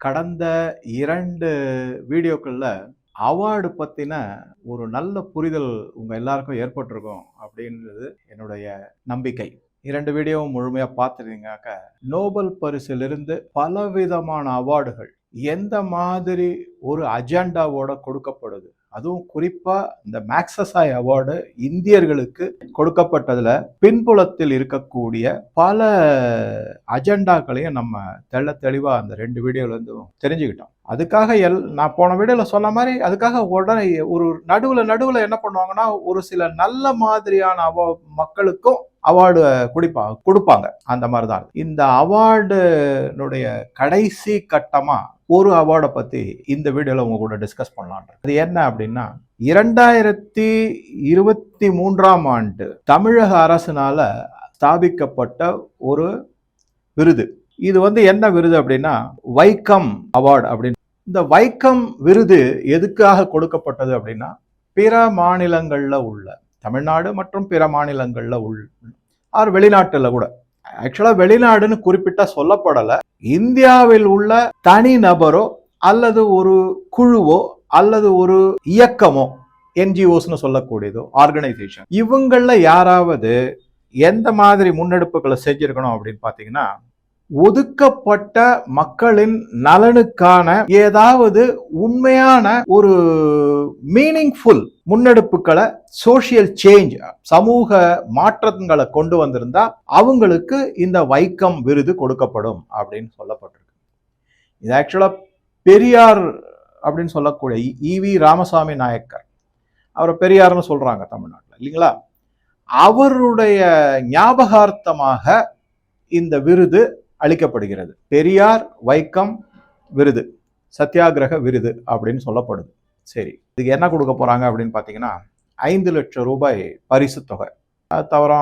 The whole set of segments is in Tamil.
கடந்த இரண்டு வீடியோக்களில் அவார்டு பற்றின ஒரு நல்ல புரிதல் உங்கள் எல்லாருக்கும் ஏற்பட்டிருக்கும் அப்படின்றது என்னுடைய நம்பிக்கை. இரண்டு வீடியோவும் முழுமையாக பார்த்துருந்தீங்கனாக்க நோபல் பரிசிலிருந்து பலவிதமான அவார்டுகள் எந்த மாதிரி ஒரு அஜெண்டாவோட கொடுக்கப்படுது? அதுவும் குறிப்பா இந்த மேக்சசாய் அவார்டு இந்தியர்களுக்கு கொடுக்கப்பட்டதுல பின்புலத்தில் இருக்கக்கூடிய பல அஜெண்டாக்களையும் நம்ம தெள்ள தெளிவா அந்த ரெண்டு வீடியோல இருந்தும் தெரிஞ்சுக்கிட்டோம். அதுக்காக எல் நான் போன வீடியோல சொன்ன மாதிரி அதுக்காக உடனே ஒரு நடுவுல நடுவுல என்ன பண்ணுவாங்கன்னா ஒரு சில நல்ல மாதிரியான அவ மக்களுக்கும் அவார்டு குடிப்பா கொடுப்பாங்க. அந்த மாதிரி தான் இந்த அவார்டுனுடைய கடைசி கட்டமாக ஒரு அவார்டை பற்றி இந்த வீடியோவில் உங்கள் கூட டிஸ்கஸ் பண்ணலாம் அது என்ன அப்படின்னா இரண்டாயிரத்தி இருபத்தி மூன்றாம் ஆண்டு தமிழக அரசினால் ஸ்தாபிக்கப்பட்ட ஒரு விருது. இது வந்து என்ன விருது அப்படின்னா வைக்கம் அவார்டு அப்படின்னு. இந்த வைக்கம் விருது எதுக்காக கொடுக்கப்பட்டது அப்படின்னா பிற மாநிலங்களில் உள்ள தமிழ்நாடு மற்றும் பிற மாநிலங்களில் உள்ள ஆர் வெளிநாட்டில் கூட ஆக்சுவலாக வெளிநாடுன்னு குறிப்பிட்ட சொல்லப்படலை. இந்தியாவில் உள்ள தனி நபரோ அல்லது ஒரு குழுவோ அல்லது ஒரு இயக்கமோ என்ஜிஓஸ்னு சொல்லக்கூடியதோ ஆர்கனைசேஷன் இவங்களில் யாராவது எந்த மாதிரி முன்னெடுப்புகளை செஞ்சுருக்கணும் அப்படின்னு பார்த்தீங்கன்னா ஒதுக்கப்பட்ட மக்களின் நலனுக்கான ஏதாவது உண்மையான ஒரு மீனிங்ஃபுல் முன்னெடுப்புகளை சோசியல் சேஞ்ச் சமூக மாற்றங்களை கொண்டு வந்திருந்தா அவங்களுக்கு இந்த வைக்கம் விருது கொடுக்கப்படும் அப்படின்னு சொல்லப்பட்டிருக்கு. இது ஆக்சுவலாக பெரியார் அப்படின்னு சொல்லக்கூடிய இவி ராமசாமி நாயக்கர். அவரை பெரியார்னு சொல்கிறாங்க தமிழ்நாட்டில் இல்லைங்களா? அவருடைய ஞாபகார்த்தமாக இந்த விருது அளிக்கப்படுகிறது. பெரியார் வைக்கம் விருது சத்தியாகிரக விருது அப்படின்னு சொல்லப்படுது. சரி இதுக்கு என்ன கொடுக்க போறாங்க அப்படின்னு பார்த்தீங்கன்னா ஐந்து லட்சம் ரூபாய் பரிசு தொகை. அது தவிர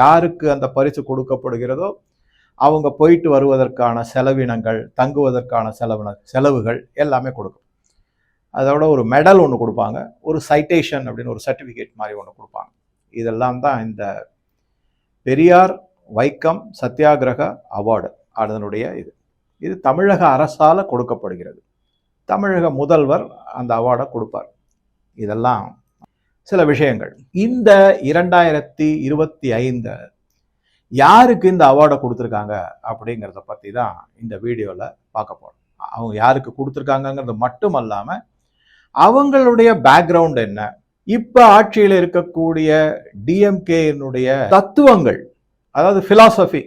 யாருக்கு அந்த பரிசு கொடுக்கப்படுகிறதோ அவங்க போயிட்டு வருவதற்கான செலவினங்கள் தங்குவதற்கான செலவின செலவுகள் எல்லாமே கொடுக்கும். அதோட ஒரு மெடல் ஒன்று கொடுப்பாங்க. ஒரு சைட்டேஷன் அப்படின்னு ஒரு சர்டிஃபிகேட் மாதிரி ஒன்று கொடுப்பாங்க. இதெல்லாம் தான் இந்த பெரியார் வைக்கம் சத்தியாகிரக அவார்டு. அதனுடைய இது. இது தமிழக அரசால் கொடுக்கப்படுகிறது. தமிழக முதல்வர் அந்த அவார்டை கொடுப்பார். இதெல்லாம் சில விஷயங்கள். இந்த இரண்டாயிரத்தி இருபத்தி ஐந்து யாருக்கு இந்த அவார்டை கொடுத்துருக்காங்க அப்படிங்கிறத பற்றி தான் இந்த வீடியோவில் பார்க்க போகிறோம் அவங்க யாருக்கு கொடுத்துருக்காங்கங்கிறது மட்டும் அல்லாமல் அவங்களுடைய பேக்ரவுண்ட் என்ன? இப்போ ஆட்சியில் இருக்கக்கூடிய டிஎம்கேனுடைய தத்துவங்கள் அதாவது ஃபிலாசபி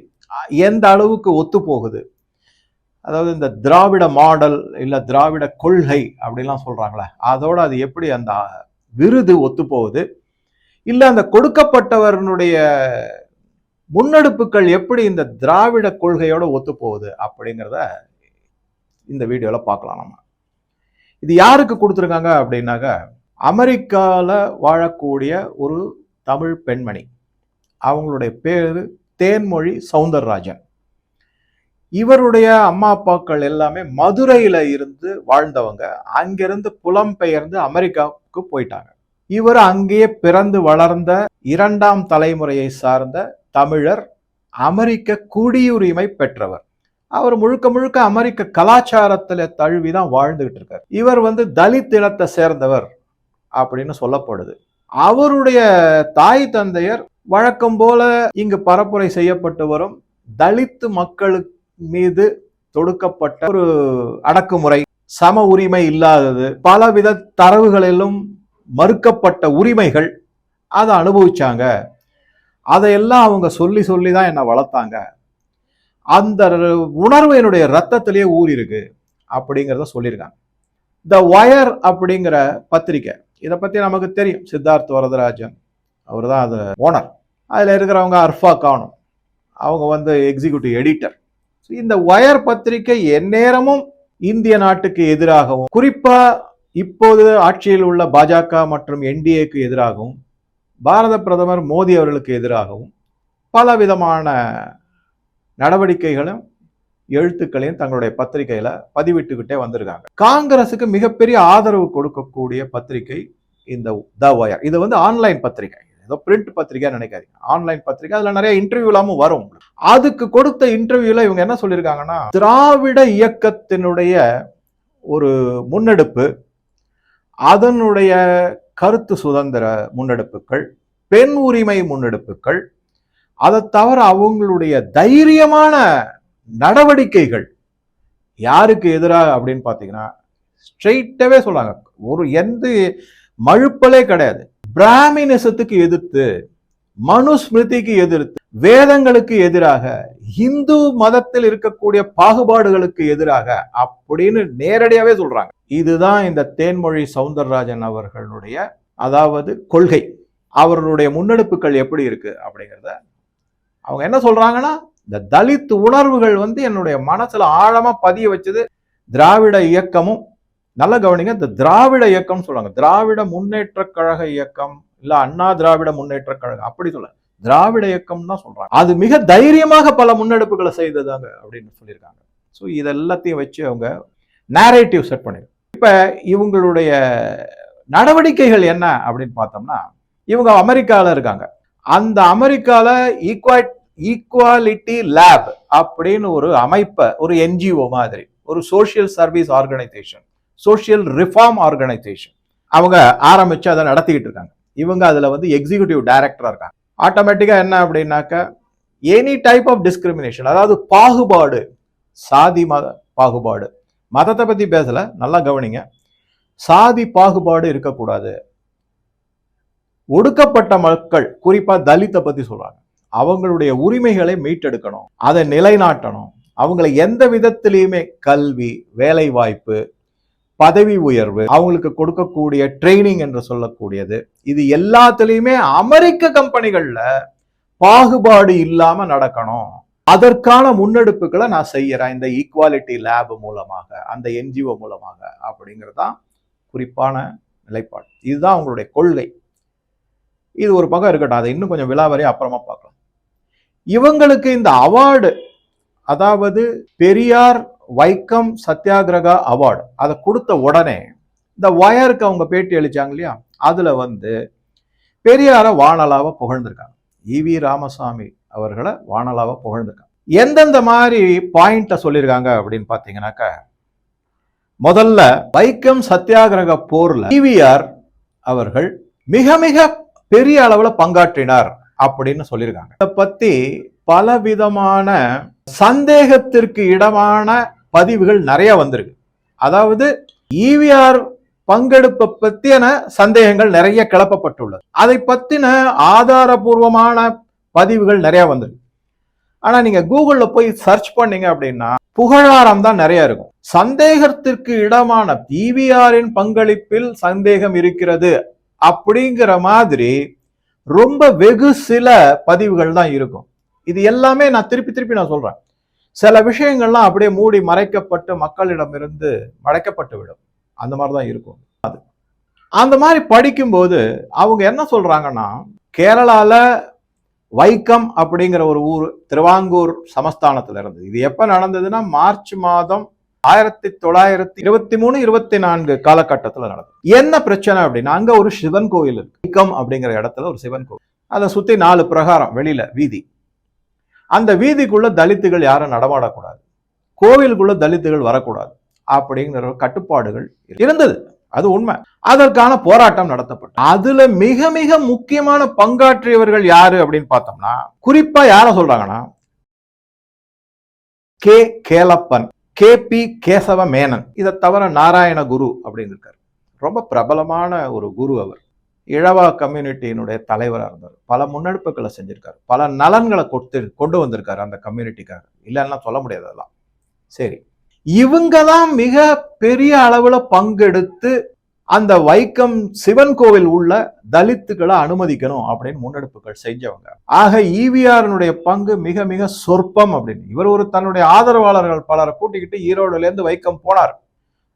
எந்த அளவுக்கு ஒத்து போகுது? அதாவது இந்த திராவிட மாடல் இல்லை திராவிட கொள்கை அப்படிலாம் சொல்கிறாங்களே அதோட அது எப்படி அந்த விருது ஒத்து போகுது? இல்லை அந்த கொடுக்கப்பட்டவர்களுடைய முன்னெடுப்புகள் எப்படி இந்த திராவிட கொள்கையோட ஒத்து போகுது அப்படிங்கிறத இந்த வீடியோவில் பார்க்கலாம் நம்ம. இது யாருக்கு கொடுத்துருக்காங்க அப்படின்னாக்க அமெரிக்காவில் வாழக்கூடிய ஒரு தமிழ் பெண்மணி. அவங்களுடைய பேர் தேன்மொழி சவுந்தரராஜன். இவருடைய அம்மா அப்பாக்கள் எல்லாமே மதுரையில் இருந்து வாழ்ந்தவங்க. அங்கிருந்து புலம்பெயர்ந்து அமெரிக்காவுக்கு போயிட்டாங்க. இவர் அங்கேயே பிறந்து வளர்ந்த இரண்டாம் தலைமுறையை சார்ந்த தமிழர் அமெரிக்க குடியுரிமை பெற்றவர். அவர் முழுக்க முழுக்க அமெரிக்க கலாச்சாரத்தில் தழுவி தான் வாழ்ந்துகிட்டு இருக்கார். இவர் வந்து தலித் இனத்தை சேர்ந்தவர் அப்படின்னு சொல்லப்படுது. அவருடைய தாய் தந்தையர் வழக்கம் போல இங்கு பரப்புரை செய்யப்பட்டு வரும் தலித்து மக்களுக்கு மீது தொடுக்கப்பட்ட ஒரு அடக்குமுறை. சம உரிமை இல்லாதது. பலவித தரவுகளிலும் மறுக்கப்பட்ட உரிமைகள் அதை அனுபவிச்சாங்க. அதையெல்லாம் அவங்க சொல்லி சொல்லி தான் என்னை வளர்த்தாங்க. அந்த உணர்வு என்னுடைய ரத்தத்திலேயே ஊறி இருக்கு அப்படிங்கிறத சொல்லியிருக்காங்க. த ஒயர் அப்படிங்கிற பத்திரிக்கை. இதை பற்றி நமக்கு தெரியும். சித்தார்த் வரதராஜன். அவர் தான் அது ஓனர் அதில் இருக்கிறவங்க அர்ஃபா கானும் அவங்க வந்து எக்ஸிக்யூட்டிவ் எடிட்டர் இந்த ஒயர் பத்திரிகை எந்நேரமும் இந்திய நாட்டுக்கு எதிராகவும் குறிப்பா இப்போது ஆட்சியில் உள்ள பாஜக மற்றும் என்டிஏக்கு எதிராகவும் பாரத பிரதமர் மோடி அவர்களுக்கு எதிராகவும் பல விதமான நடவடிக்கைகளும் எழுத்துக்களையும் தங்களுடைய பத்திரிகையில பதிவிட்டுக்கிட்டே வந்திருக்காங்க. காங்கிரஸுக்கு மிகப்பெரிய ஆதரவு கொடுக்கக்கூடிய பத்திரிகை இந்த த ஒயர் இது வந்து ஆன்லைன் பத்திரிகை. ஏதோ பிரிண்ட் பத்திரிக்கை நினைக்காதீங்க. ஆன்லைன் பத்திரிக்கை அதுல நிறைய இன்டர்வியூ இல்லாம வரும் அதுக்கு கொடுத்த இன்டர்வியூல இவங்க என்ன சொல்லியிருக்காங்கன்னா திராவிட இயக்கத்தினுடைய ஒரு முன்னெடுப்பு அதனுடைய கருத்து சுதந்திர முன்னெடுப்புகள் பெண் உரிமை முன்னெடுப்புகள் அதை தவிர அவங்களுடைய தைரியமான நடவடிக்கைகள் யாருக்கு எதிராக அப்படின்னு பார்த்தீங்கன்னா ஸ்ட்ரெயிட்டாவே சொல்றாங்க. ஒரு எந்த மழுப்பலே கிடையாது. பிராமினிசத்துக்கு எதிர்த்து மனுஸ்மிருதிக்கு எதிர்த்து வேதங்களுக்கு எதிராக இந்து மதத்தில் இருக்கக்கூடிய பாகுபாடுகளுக்கு எதிராக அப்படின்னு நேரடியாவே சொல்றாங்க. இதுதான் இந்த தேன்மொழி சவுந்தரராஜன் அவர்களுடைய அதாவது கொள்கை. அவர்களுடைய முன்னெடுப்புகள் எப்படி இருக்கு அப்படிங்கிறத அவங்க என்ன சொல்றாங்கன்னா இந்த தலித் உணர்வுகள் வந்து என்னுடைய மனசுல ஆழமா பதிய வச்சது திராவிட இயக்கமும் நல்ல கவனிங்க இந்த திராவிட இயக்கம் சொல்றாங்க திராவிட முன்னேற்ற கழக இயக்கம் இல்ல அண்ணா திராவிட முன்னேற்ற கழகம் அப்படி சொல்ல. திராவிட இயக்கம் தான் சொல்றாங்க. அது மிக தைரியமாக பல முன்னெடுப்புகளை செய்ததாங்க அப்படின்னு சொல்லியிருக்காங்க. ஸோ இது எல்லாத்தையும் வச்சு அவங்க நேரேட்டிவ் செட் பண்ணிடு இப்ப இவங்களுடைய நடவடிக்கைகள் என்ன அப்படின்னு பார்த்தோம்னா இவங்க அமெரிக்காவில் இருக்காங்க. அந்த அமெரிக்காவில் ஈக்வாட் ஈக்குவாலிட்டி லேப் அப்படின்னு ஒரு அமைப்பை ஒரு என்ஜிஓ மாதிரி ஒரு social service organisation social reform organisation அவங்க ஆரம்பித்து அதை நடத்திக்கிட்டு இருக்காங்க. இவங்க அதில் வந்து எக்ஸிகியூட்டிவ் டைரக்டராக இருக்காங்க. ஆட்டோமேட்டிக்காக என்ன அப்படின்னாக்க எனி டைப் ஆஃப் டிஸ்கிரிமினேஷன் அதாவது பாகுபாடு சாதி மத பாகுபாடு. மதத்தை பற்றி பேசலை நல்லா கவனிங்க. சாதி பாகுபாடு இருக்கக்கூடாது. ஒடுக்கப்பட்ட மக்கள் குறிப்பாக தலித்தை பற்றி சொல்கிறாங்க அவங்களுடைய உரிமைகளை மீட்டெடுக்கணும். அதை நிலைநாட்டணும். அவங்களை எந்த விதத்திலையுமே கல்வி வேலைவாய்ப்பு பதவி உயர்வு அவங்களுக்கு கொடுக்கக்கூடிய ட்ரைனிங் என்று சொல்லக்கூடியது. இது எல்லாத்துலேயுமே அமெரிக்க கம்பெனிகளில் பாகுபாடு இல்லாமல் நடக்கணும். அதற்கான முன்னெடுப்புகளை நான் செய்யறேன். இந்த ஈக்குவாலிட்டி லேப் மூலமாக அந்த என்ஜிஓ மூலமாக அப்படிங்கிறது தான் குறிப்பான நிலைப்பாடு. இதுதான் அவங்களுடைய கொள்கை. இது ஒரு பக்கம் இருக்கட்டும். அதை இன்னும் கொஞ்சம் விலாவரி அப்புறமா பார்க்கலாம். இவங்களுக்கு இந்த அவார்டு அதாவது பெரியார் வைக்கம் சத்தியாகிரகா அவார்டு. அதை கொடுத்த உடனே இந்த வயருக்கு அவங்க பேட்டி அளிச்சாங்க இல்லையா? அதுல வந்து பெரியார வானலாவை புகழ்ந்திருக்காங்க. இவி ராமசாமி அவர்களை வானலாவை புகழ்ந்திருக்காங்க. எந்தெந்த மாதிரி பாயிண்ட்டை சொல்லியிருக்காங்க அப்படின்னு பார்த்தீங்கன்னாக்க முதல்ல வைக்கம் சத்தியாகிரக போரில் ஈவிஆர் அவர்கள் மிக மிக பெரிய அளவுல பங்காற்றினார் அப்படின்னு சொல்லியிருக்காங்க. இதை பத்தி பலவிதமான சந்தேகத்திற்கு இடமான பதிவுகள் நிறைய வந்திருக்கு. அதாவது ஈவிஆர் பங்கெடுப்பை பத்தின சந்தேகங்கள் நிறைய கிளப்பப்பட்டுள்ளது. அதை பத்தின ஆதாரபூர்வமான பதிவுகள் நிறைய வந்திருக்கு. ஆனா நீங்க கூகுளில் போய் சர்ச் பண்ணீங்க அப்படின்னா புகழாரம் தான் நிறைய இருக்கும். சந்தேகத்திற்கு இடமான ஈவிஆரின் பங்களிப்பில் சந்தேகம் இருக்கிறது அப்படிங்கிற மாதிரி ரொம்ப வெகு சில பதிவுகள் தான் இருக்கும். இது எல்லாமே நான் திருப்பி திருப்பி நான் சொல்றேன். சில விஷயங்கள்லாம் அப்படியே மூடி மறைக்கப்பட்டு மக்களிடமிருந்து மறைக்கப்பட்டு விடும். அந்த மாதிரி தான் இருக்கும். அது. அந்த மாதிரி படிக்கும்போது அவங்க என்ன சொல்றாங்கன்னா கேரளால வைக்கம் அப்படிங்கிற ஒரு ஊர் திருவாங்கூர் சமஸ்தானத்துல இருந்தது. இது எப்ப நடந்ததுன்னா மார்ச் மாதம் ஆயிரத்தி தொள்ளாயிரத்தி இருபத்தி மூணு இருபத்தி நான்கு காலகட்டத்துல நடந்தது. என்ன பிரச்சனை அப்படின்னா அங்க ஒரு சிவன் கோயில் இருக்கு. வைக்கம் அப்படிங்கிற இடத்துல ஒரு சிவன் கோவில் அதை சுத்தி நாலு பிரகாரம் வெளியில வீதி. அந்த வீதிக்குள்ள தலித்துகள் யாரும் நடமாடக்கூடாது. கோவிலுக்குள்ள தலித்துகள் வரக்கூடாது. அப்படிங்கிற கட்டுப்பாடுகள் இருந்தது. அது உண்மை. அதற்கான போராட்டம் நடத்தப்பட்டது. அதுல மிக மிக முக்கியமான பங்காற்றியவர்கள் யாரு அப்படின்னு பார்த்தோம்னா குறிப்பா யார சொல்றாங்கன்னா K. Kelappan K. P. Kesava Menon இதை தவிர நாராயண குரு அப்படின்னு இருக்காரு. ரொம்ப பிரபலமான ஒரு குரு அவர். இழவா கம்யூனிட்டியினுடைய தலைவராக இருந்தார். பல முன்னெடுப்புகளை செஞ்சுருக்காரு. பல நலன்களை கொடுத்து கொண்டு வந்திருக்காரு அந்த கம்யூனிட்டிக்காக இல்லைன்னா சொல்ல முடியாது அதெல்லாம். சரி. இவங்க தான் மிக பெரிய அளவில் பங்கெடுத்து அந்த வைக்கம் சிவன் கோவில் உள்ள தலித்துக்களை அனுமதிக்கணும் அப்படின்னு முன்னெடுப்புகள் செஞ்சவங்க. ஆக ஈவிஆர்னுடைய பங்கு மிக மிக சொற்பம் அப்படின்னு. இவர் ஒரு தன்னுடைய ஆதரவாளர்கள் பலரை கூட்டிக்கிட்டு ஈரோடுலேருந்து வைக்கம் போனார்.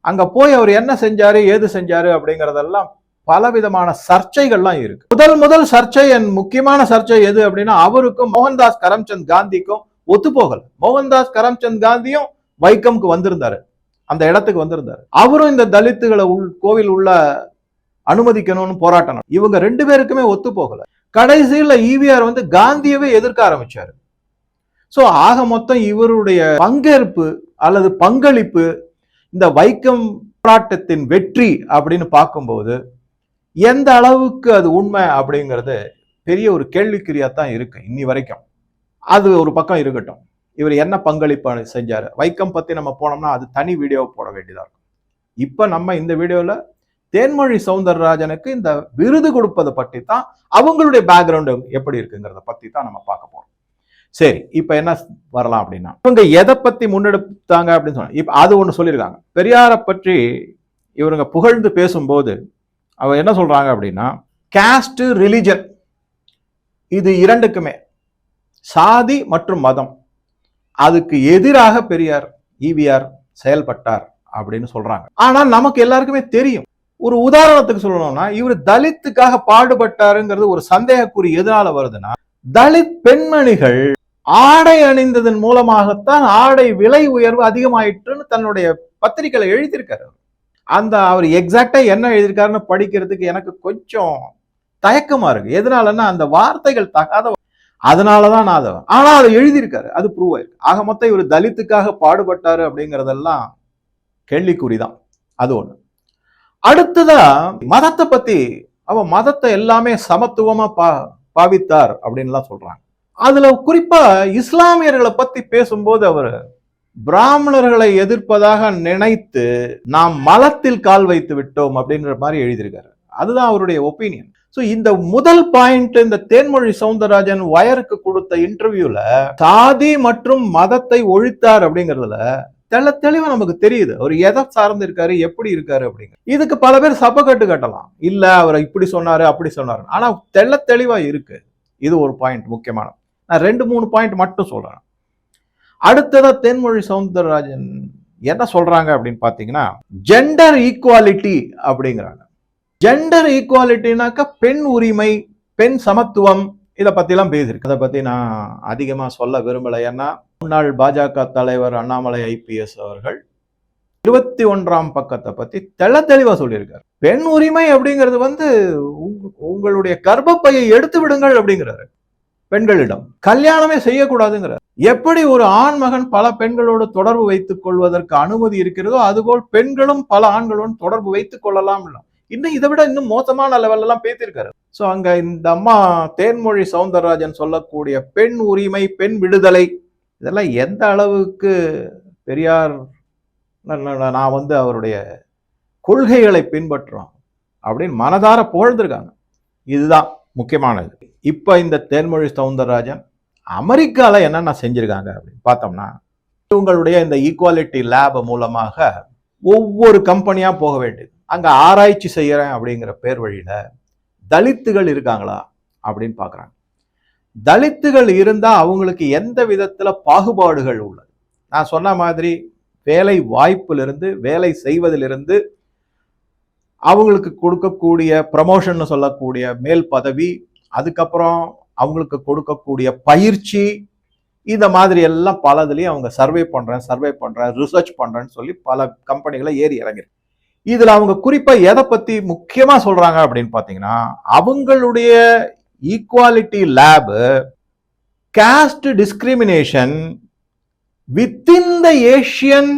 அங்கே போய் அவர் என்ன செஞ்சாரு ஏது செஞ்சாரு அப்படிங்கிறதெல்லாம் பலவிதமான சர்ச்சைகள்லாம் இருக்கு. முதல் முதல் சர்ச்சை என் முக்கியமான சர்ச்சை எது அப்படின்னா அவருக்கும் மோகன்தாஸ் கரம்சந்த் காந்திக்கும் ஒத்து போகல. மோகன்தாஸ் கரம்சந்த் காந்தியும் வைக்கம்க்கு வந்திருந்தாரு. அந்த இடத்துக்கு வந்திருந்தாரு. அவரும் இந்த தலித்துகளை உள் கோவில் உள்ள அனுமதிக்கணும்னு போராட்டம் இவங்க ரெண்டு பேருக்குமே ஒத்து போகல. கடைசியில் ஈவிஆர் வந்து காந்தியவே எதிர்க்க ஆரம்பிச்சாரு. ஸோ ஆக மொத்தம் இவருடைய பங்கேற்பு அல்லது பங்களிப்பு இந்த வைக்கம் போராட்டத்தின் வெற்றி அப்படின்னு பார்க்கும்போது எந்த அளவுக்கு அது உண்மை அப்படிங்கிறது பெரிய ஒரு கேள்விக்குறியா தான் இருக்கு இன்னி வரைக்கும். அது ஒரு பக்கம் இருக்கட்டும். இவர் என்ன பங்களிப்பு செஞ்சார்? வைக்கம் பத்தி நம்ம போனோம்னா அது தனி வீடியோ போட வேண்டியதாக இருக்கும். இப்போ நம்ம இந்த வீடியோவில் தேன்மொழி சவுந்தரராஜனுக்கு இந்த விருது கொடுப்பதை பற்றி தான் அவங்களுடைய பேக்ரவுண்டு எப்படி இருக்குங்கிறத பற்றி தான் நம்ம பார்க்க போகிறோம் சரி இப்போ என்ன வரலாம் அப்படின்னா இவங்க எதை பற்றி முன்னெடுத்தாங்க அப்படின்னு சொன்னாங்க இப்போ அது ஒன்று சொல்லியிருக்காங்க. பெரியாரை பற்றி இவருங்க புகழ்ந்து பேசும்போது அவர் என்ன சொல்றாங்க அப்படின்னா caste ரிலிஜன் இது இரண்டுக்குமே. சாதி மற்றும் மதம். அதுக்கு எதிராக பெரியார் ஈவிஆர் செயல்பட்டார் அப்படின்னு சொல்றாங்க. ஆனா நமக்கு எல்லாருக்குமே தெரியும். ஒரு உதாரணத்துக்கு சொல்லணும்னா இவர் தலித்துக்காக பாடுபட்டாருங்கிறது ஒரு சந்தேகக்குறி எதனால வருதுன்னா தலித் பெண்மணிகள் ஆடை அணிந்ததன் மூலமாகத்தான் ஆடை விலை உயர்வு அதிகமாயிற்றுன்னு தன்னுடைய பத்திரிகையில எழுதியிருக்காரு அந்த அவர் எக்ஸாக்டா என்ன எழுதியிருக்காருன்னு படிக்கிறதுக்கு எனக்கு கொஞ்சம் தயக்கமா இருக்கு. எதனாலன்னா அந்த வார்த்தைகள் தகாத அதனாலதான் நான் அதை ஆனா அதை எழுதியிருக்காரு. அது ப்ரூவ் ஆயிருக்கு. ஆக மொத்தம் இவர் தலித்துக்காக பாடுபட்டாரு அப்படிங்கறதெல்லாம் கேள்விக்குறிதான். அது ஒண்ணு. அடுத்ததா மதத்தை பத்தி அவ மதத்தை எல்லாமே சமத்துவமா பா பாவித்தார் அப்படின்லாம் சொல்றாங்க. அதுல குறிப்பா இஸ்லாமியர்களை பத்தி பேசும்போது அவர் பிராமணர்களை எதிர்ப்பதாக நினைத்து நாம் மலத்தில் கால் வைத்து விட்டோம் அப்படின்ற மாதிரி எழுதியிருக்காரு. அதுதான் அவருடைய ஒப்பீனியன் சோ இந்த முதல் பாயிண்ட் இந்த தேன்மொழி சவுந்தரராஜன் வயருக்கு கொடுத்த இன்டர்வியூல சாதி மற்றும் மதத்தை ஒழித்தார் அப்படிங்கறதுல தெள்ள தெளிவா நமக்கு தெரியுது. அவர் எதை சார்ந்து இருக்காரு எப்படி இருக்காரு அப்படிங்க இதுக்கு பல பேர் சப்பக்கட்டு கட்டலாம். இல்ல அவர் இப்படி சொன்னாரு அப்படி சொன்னாரு ஆனா தெள்ள தெளிவா இருக்கு. இது ஒரு பாயிண்ட் முக்கியமான நான் ரெண்டு மூணு பாயிண்ட் மட்டும் சொல்றேன். அடுத்ததா தென்மொழி சவுந்தரராஜன் என்ன சொல்றாங்க அப்படின்னு பாத்தீங்கன்னா ஜெண்டர் ஈக்குவாலிட்டி அப்படிங்கிறாங்க. ஜெண்டர் ஈக்குவாலிட்டினாக்கா பெண் உரிமை பெண் சமத்துவம் இதை பத்திலாம் பேசியிருக்கு. அதை பத்தி நான் அதிகமா சொல்ல விரும்பலை. ஏன்னா முன்னாள் பாஜக தலைவர் அண்ணாமலை ஐபிஎஸ் அவர்கள் இருபத்தி ஒன்றாம் பக்கத்தை பத்தி தெள்ள தெளிவா சொல்லியிருக்காரு. பெண் உரிமை அப்படிங்கிறது வந்து உங்களுடைய கர்ப்பப்பையை எடுத்து விடுங்கள் அப்படிங்கிறாரு. பெண்களிடம். கல்யாணமே செய்யக்கூடாதுங்கிறார். எப்படி ஒரு ஆண் மகன் பல பெண்களோடு தொடர்பு வைத்துக் கொள்வதற்கு அனுமதி இருக்கிறதோ அதுபோல் பெண்களும் பல ஆண்களோடு தொடர்பு வைத்துக் கொள்ளலாம் இன்னும் இதை விட இன்னும் மோசமான லெவல்ல எல்லாம் பேசியிருக்காரு. ஸோ அங்க இந்த அம்மா தேன்மொழி சவுந்தரராஜன் சொல்லக்கூடிய பெண் உரிமை பெண் விடுதலை இதெல்லாம் எந்த அளவுக்கு பெரியார் நான் வந்து அவருடைய கொள்கைகளை பின்பற்றுறோம் அப்படின்னு மனதார புகழ்ந்திருக்காங்க. இதுதான் முக்கியமானது. இப்போ இந்த தேன்மொழி சவுந்தரராஜன் அமெரிக்காவில் என்னென்ன செஞ்சுருக்காங்க அப்படின்னு பார்த்தோம்னா இவங்களுடைய இந்த ஈக்குவாலிட்டி லேப் மூலமாக ஒவ்வொரு கம்பெனியாக போக வேண்டியது. அங்கே ஆராய்ச்சி செய்கிறேன் அப்படிங்கிற பேர் வழியில் தலித்துகள் இருக்காங்களா அப்படின்னு பார்க்குறாங்க. தலித்துகள் இருந்தால் அவங்களுக்கு எந்த விதத்தில் பாகுபாடுகள் உள்ளது? நான் சொன்ன மாதிரி வேலை வாய்ப்பிலிருந்து வேலை செய்வதிலிருந்து அவங்களுக்கு கொடுக்கக்கூடிய ப்ரமோஷன் சொல்லக்கூடிய மேல் பதவி அதுக்கப்புறம் அவங்களுக்கு கொடுக்கக்கூடிய பயிற்சி இந்த மாதிரி எல்லாம் பலதுலேயும் அவங்க சர்வே பண்ணுறேன் சர்வே பண்ணுறேன் ரிசர்ச் பண்ணுறேன்னு சொல்லி பல கம்பெனிகளை ஏறி இறங்கிருக்கு. இதில் அவங்க குறிப்பாக எதை பற்றி முக்கியமாக சொல்கிறாங்க அப்படின்னு பார்த்தீங்கன்னா அவங்களுடைய equality lab caste discrimination within the Asian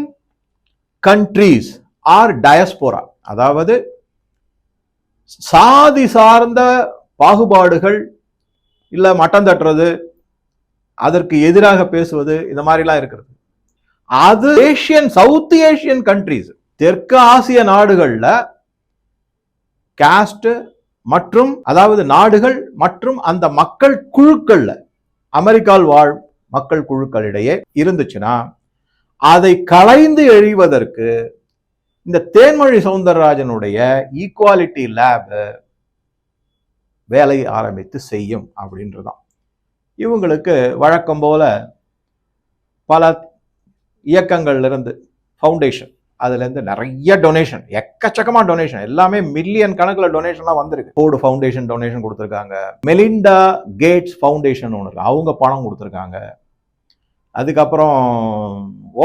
countries or diaspora அதாவது சாதி சார்ந்த பாகுபாடுகள் இல்லை மட்டம் தட்டுறது அதற்கு எதிராக பேசுவது இந்த மாதிரிலாம் இருக்கிறது. அது ஏஷியன் சவுத் ஏஷியன் கண்ட்ரீஸ் தெற்கு ஆசிய நாடுகளில் காஸ்ட் மற்றும் அதாவது நாடுகள் மற்றும் அந்த மக்கள் குழுக்கள்ல அமெரிக்கால் வாழ் மக்கள் குழுக்களிடையே இருந்துச்சுன்னா அதை களைந்து எழிவதற்கு இந்த தேன்மொழி சவுந்தரராஜனுடைய ஈக்குவாலிட்டி லேபு வேலையை ஆரம்பித்து செய்யும் அப்படின்றதான். இவங்களுக்கு வழக்கம் போல பல இயக்கங்கள்லேருந்து ஃபவுண்டேஷன் அதுலேருந்து நிறைய டொனேஷன் எக்கச்சக்கமாக டொனேஷன் எல்லாமே மில்லியன் கணக்கில் டொனேஷன்லாம் வந்திருக்கு. ஃபோர்டு ஃபவுண்டேஷன் டொனேஷன் கொடுத்துருக்காங்க. மெலிண்டா கேட்ஸ் ஃபவுண்டேஷன் ஒன்று இருக்குது அவங்க பணம் கொடுத்துருக்காங்க. அதுக்கப்புறம்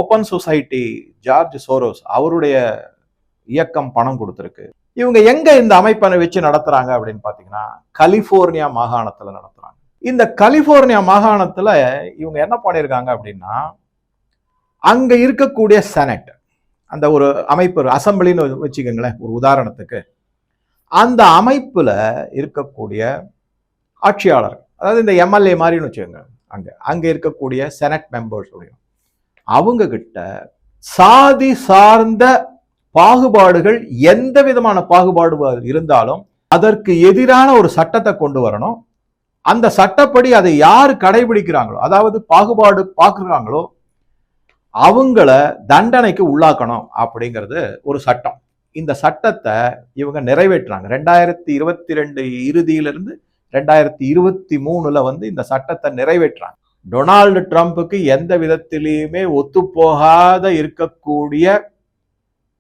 ஓப்பன் சொசைட்டி ஜார்ஜ் சோரோஸ் அவருடைய இயக்கம் பணம் கொடுத்துருக்கு. இவங்க எங்க இந்த அமைப்பை வச்சு நடத்துறாங்க அப்படின்னு பாத்தீங்கன்னா கலிபோர்னியா மாகாணத்துல நடத்துறாங்க. இந்த கலிபோர்னியா மாகாணத்துல இவங்க என்ன பண்ணியிருக்காங்க அப்படின்னா அங்க இருக்கக்கூடிய செனட் அந்த ஒரு அமைப்பு அசம்பிளின்னு வச்சுக்கோங்களேன் ஒரு உதாரணத்துக்கு அந்த அமைப்புல இருக்கக்கூடிய ஆட்சியாளர் அதாவது இந்த எம்எல்ஏ மாதிரின்னு வச்சுக்கோங்க அங்க அங்க இருக்கக்கூடிய செனட் மெம்பர்ஸ் அவங்க கிட்ட சாதி சார்ந்த பாகுபாடுகள் எந்த விதமான பாகுபாடு இருந்தாலும் அதற்கு எதிரான ஒரு சட்டத்தை கொண்டு வரணும். அந்த சட்டப்படி அதை யார் கடைபிடிக்கிறாங்களோ அதாவது பாகுபாடு பார்க்குறாங்களோ அவங்கள தண்டனைக்கு உள்ளாக்கணும் அப்படிங்கிறது ஒரு சட்டம். இந்த சட்டத்தை இவங்க நிறைவேற்றுறாங்க ரெண்டாயிரத்தி இருபத்தி ரெண்டு இறுதியிலிருந்து ரெண்டாயிரத்தி இருபத்தி மூணுல வந்து இந்த சட்டத்தை நிறைவேற்றுறாங்க டொனால்டு ட்ரம்ப்புக்கு எந்த விதத்திலையுமே ஒத்துப்போகாத இருக்கக்கூடிய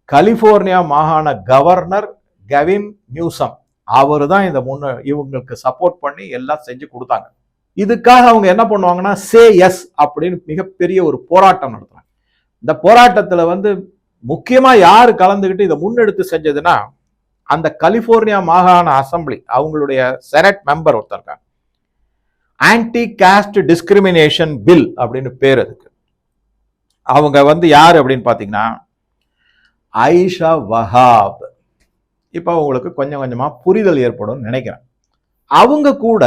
கலிபோர்னியா மாகாண கவர்னர் கவின் நியூசம். அவர் தான் இந்த முன்ன இவங்களுக்கு சப்போர்ட் பண்ணி எல்லாம் செஞ்சு கொடுத்தாங்க. இதுக்காக அவங்க என்ன பண்ணுவாங்கன்னா சே எஸ் அப்படின்னு மிகப்பெரிய ஒரு போராட்டம் நடத்துறாங்க. இந்த போராட்டத்தில் வந்து முக்கியமாக யார் கலந்துக்கிட்டு இதை முன்னெடுத்து செஞ்சதுன்னா அந்த கலிபோர்னியா மாகாண அசம்பிளி அவங்களுடைய செனட் மெம்பர் ஒருத்தர் இருக்காங்க ஆன்டி காஸ்ட் டிஸ்கிரிமினேஷன் பில் அப்படின்னு பேர் அதுக்கு. அவங்க வந்து யார் அப்படின்னு பார்த்தீங்கன்னா ஐஷா வஹாப். இப்போ உங்களுக்கு கொஞ்சம் கொஞ்சமாக புரிதல் ஏற்படும் நினைக்கிறேன். அவங்க கூட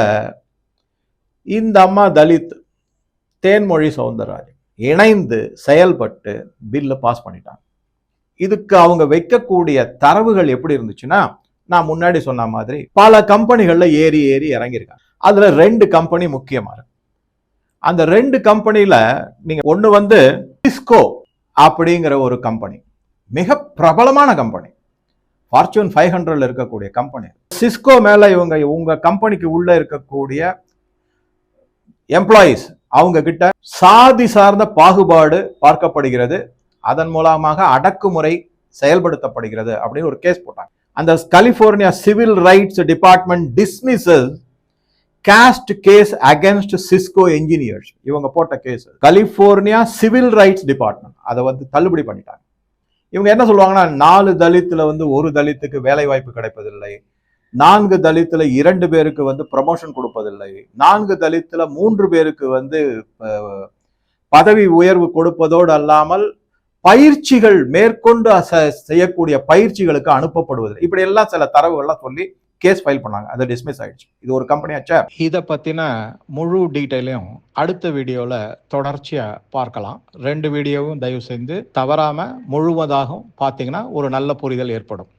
இந்த அம்மா தலித் தேன்மொழி சவுந்தரராஜன் இணைந்து செயல்பட்டு பில்லை பாஸ் பண்ணிட்டாங்க. இதுக்கு அவங்க வைக்கக்கூடிய தரவுகள் எப்படி இருந்துச்சுன்னா நான் முன்னாடி சொன்ன மாதிரி பல கம்பெனிகளில் ஏறி ஏறி இறங்கியிருக்காங்க. அதில் ரெண்டு கம்பெனி முக்கியமாக இருக்கு. அந்த ரெண்டு கம்பெனியில் நீங்கள் ஒன்று வந்து டிஸ்கோ அப்படிங்கிற ஒரு கம்பெனி. மிக பிரபலமான கம்பெனி ஃபார்ச்சூன் ஃபைவ் ஹண்ட்ரட்ல இருக்கக்கூடிய கம்பெனி சிஸ்கோ மேல இவங்க உங்க கம்பெனிக்கு உள்ள இருக்கக்கூடிய எம்ப்ளாயீஸ் அவங்க கிட்ட சாதி சார்ந்த பாகுபாடு பார்க்கப்படுகிறது. அதன் மூலமாக அடக்குமுறை செயல்படுத்தப்படுகிறது அப்படின்னு ஒரு கேஸ் போட்டாங்க. அந்த California civil rights department dismisses caste case against Cisco engineers இவங்க போட்ட case California civil rights department அதை வந்து தள்ளுபடி பண்ணிட்டாங்க. இவங்க என்ன சொல்லுவாங்கன்னா நாலு தலித்துல வந்து ஒரு தலித்துக்கு வேலை வாய்ப்பு கிடைப்பதில்லை. நான்கு தலித்துல இரண்டு பேருக்கு வந்து ப்ரமோஷன் கொடுப்பதில்லை. நான்கு தலித்துல மூன்று பேருக்கு வந்து பதவி உயர்வு கொடுப்பதோடு அல்லாமல் பயிற்சிகள் மேற்கொண்டு செய்யக்கூடிய பயிற்சிகளுக்கு அனுப்பப்படுவது இப்படி எல்லாம் சில தரவுகள்லாம் சொல்லி கேஸ் ஃபைல் பண்ணாங்க. அது டிஸ்மிஸ் ஆயிடுச்சு. இது ஒரு கம்பெனியாச்சா இதை பற்றின முழு டீட்டெயிலையும் அடுத்த வீடியோவில் தொடர்ச்சியாக பார்க்கலாம். ரெண்டு வீடியோவும் தயவு செய்து தவறாமல் முழுவதாகவும் பார்த்தீங்கன்னா ஒரு நல்ல புரிதல் ஏற்படும்.